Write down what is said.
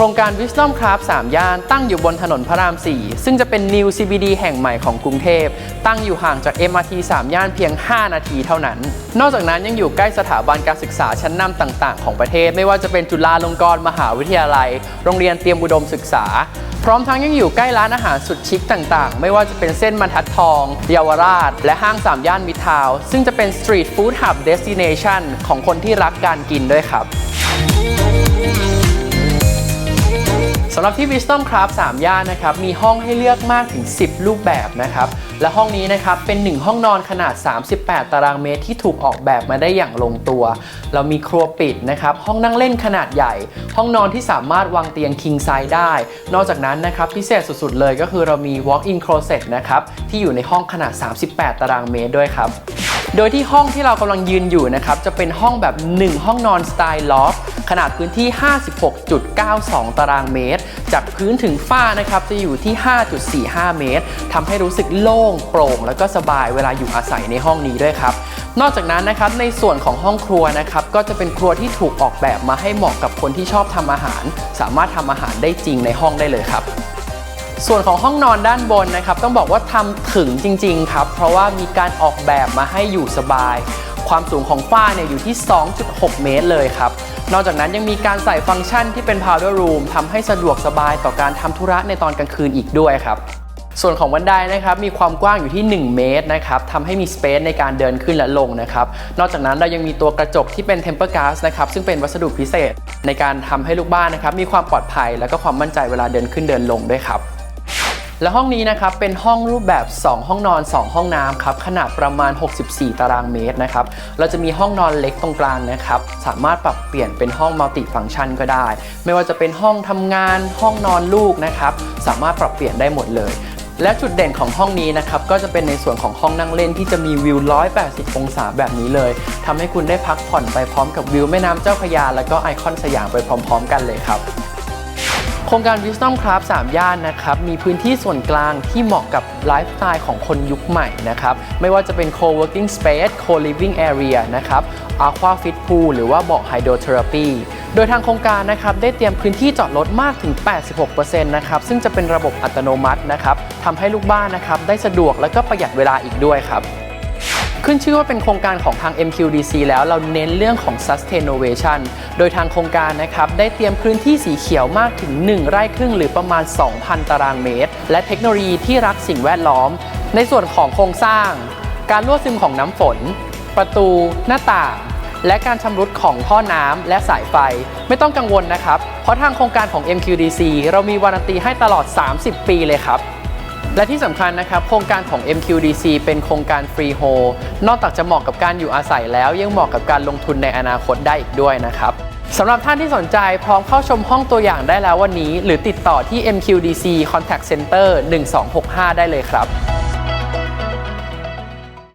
ครงการ Wisdom Craft 3ย่านตั้งอยู่บนถนนพระราม 4 ซึ่งจะเป็น New CBD แห่งใหม่ของกรุงเทพ ตั้งอยู่ห่างจาก MRT 3 ย่านเพียง 5 นาทีเท่านั้น นอกจากนั้นยังอยู่ใกล้สถาบันการศึกษาชั้นนำต่างๆ ของประเทศ ไม่ว่าจะเป็นจุฬาลงกรณ์มหาวิทยาลัย โรงเรียนเตรียมอุดมศึกษา พร้อมทั้งยังอยู่ใกล้ร้านอาหารสุดชิคต่างๆ ไม่ว่าจะเป็นเส้นบรรทัดทอง เยาวราช และห้าง3ย่านมิทาวซึ่งจะเป็น Street Food Hub Destination ของคนที่รักการกินด้วยครับ สำหรับที่ Wisdom Craft 3ย่านนะครับมีห้องให้เลือกมากถึง 10 รูปแบบนะครับและห้องนี้นะครับเป็น 1 ห้องนอนขนาด 38 ตารางเมตรที่ถูกออกแบบมาได้อย่างลงตัว เรามีครัวปิดนะครับห้องนั่งเล่นขนาดใหญ่ ห้องนอนที่สามารถวางเตียง king size ได้ นอกจากนั้นนะครับพิเศษสุดๆเลยก็คือเรามี walk-in closet นะครับที่อยู่ในห้องขนาด 38 ตารางเมตรด้วยครับโดยที่ห้องที่เรากำลังยืนอยู่นะครับจะเป็นห้องแบบ 1 ห้องนอนสไตล์ลอฟ ขนาดพื้นที่ 56.92 ตารางเมตร จากพื้นถึงฝ้านะครับจะอยู่ที่ 5.45 เมตรทำให้รู้สึกโล่งโปร่ง แล้วก็สบายเวลาอยู่อาศัยในห้องนี้ด้วยครับนอกจากนั้นนะครับในส่วนของห้องครัวนะครับก็จะเป็นครัวที่ถูกออกแบบมาให้เหมาะกับคนที่ชอบทำอาหาร สามารถทำอาหารได้จริงในห้องได้เลยครับส่วนของห้องนอนด้านบนนะครับ ต้องบอกว่าทำถึงจริง ๆ ครับ เพราะว่ามีการออกแบบมาให้อยู่สบาย ความสูงของฝ้าเนี่ยอยู่ที่ 2.6 เมตรเลยครับ นอกจากนั้นยังมีการใส่ฟังก์ชันที่เป็น powder room ทำให้สะดวกสบายต่อการทำธุระในตอนกลางคืนอีกด้วยครับส่วนของบันไดนะครับมีความกว้างอยู่ที่ 1 เมตรนะครับทำให้มีสเปซในการเดินขึ้นและลงนะครับนอกจากนั้นเรายังมีตัวกระจกที่เป็น temper glass นะครับซึ่งเป็นวัสดุพิเศษในการทำให้ลูกบ้านนะครับมีความปลอดภัย และก็ความมั่นใจเวลาเดินขึ้นเดินลงด้วยครับ และห้องนี้นะครับเป็นห้องรูปแบบ 2 ห้องนอน 2 ห้องน้ำครับขนาดประมาณ 64 ตารางเมตรนะครับเราจะมีห้องนอนเล็กตรงกลางนะครับสามารถปรับเปลี่ยนเป็นห้องมัลติฟังก์ชันก็ได้ ไม่ว่าจะเป็นห้องทำงาน ห้องนอนลูกนะครับสามารถปรับเปลี่ยนได้หมดเลยและจุดเด่นของห้องนี้นะครับก็จะเป็นในส่วนของห้องนั่งเล่นที่จะมีวิว 180 องศาแบบนี้เลยทำให้คุณได้พักผ่อนไปพร้อมกับวิวแม่น้ำเจ้าพระยา และก็ไอคอนสยามไปพร้อม ๆ กันเลยครับ โครงการ Wisdom Craft 3ย่านนะครับ มีพื้นที่ส่วนกลางที่เหมาะกับไลฟ์สไตล์ของคนยุคใหม่นะครับ ไม่ว่าจะเป็น co-working space co-living area นะครับ aqua fit pool หรือว่าเบาะ hydrotherapy โดยทางโครงการนะครับได้เตรียมพื้นที่จอดรถมากถึง 86%นะครับซึ่งจะเป็นระบบอัตโนมัตินะครับทำให้ลูกบ้านนะครับได้สะดวกและก็ประหยัดเวลาอีกด้วยครับ ขึ้นชื่อว่าเป็นโครงการของทาง MQDC แล้วเราเน้นเรื่องของ Sustaination โดยทางโครงการนะครับได้เตรียมพื้นที่สีเขียวมากถึง 1 ไร่ครึ่งหรือประมาณ 2,000 ตารางเมตร และเทคโนโลยีที่รักสิ่งแวดล้อม ในส่วนของโครงสร้าง การรั่วซึมของน้ำฝน ประตู หน้าต่าง และการชำรุดของท่อน้ำและสายไฟ ไม่ต้องกังวลนะครับ เพราะทางโครงการของ MQDC เรามีวารันตีให้ตลอด 30 ปีเลยครับ และที่สำคัญนะครับ โครงการของ MQDC เป็นโครงการฟรีโฮนอกจากจะเหมาะกับการอยู่อาศัยแล้ว ยังเหมาะกับการลงทุนในอนาคตได้อีกด้วยนะครับสำหรับท่านที่สนใจพร้อมเข้าชมห้องตัวอย่างได้แล้ววันนี้ หรือติดต่อที่ MQDC Contact Center 1265 ได้เลยครับ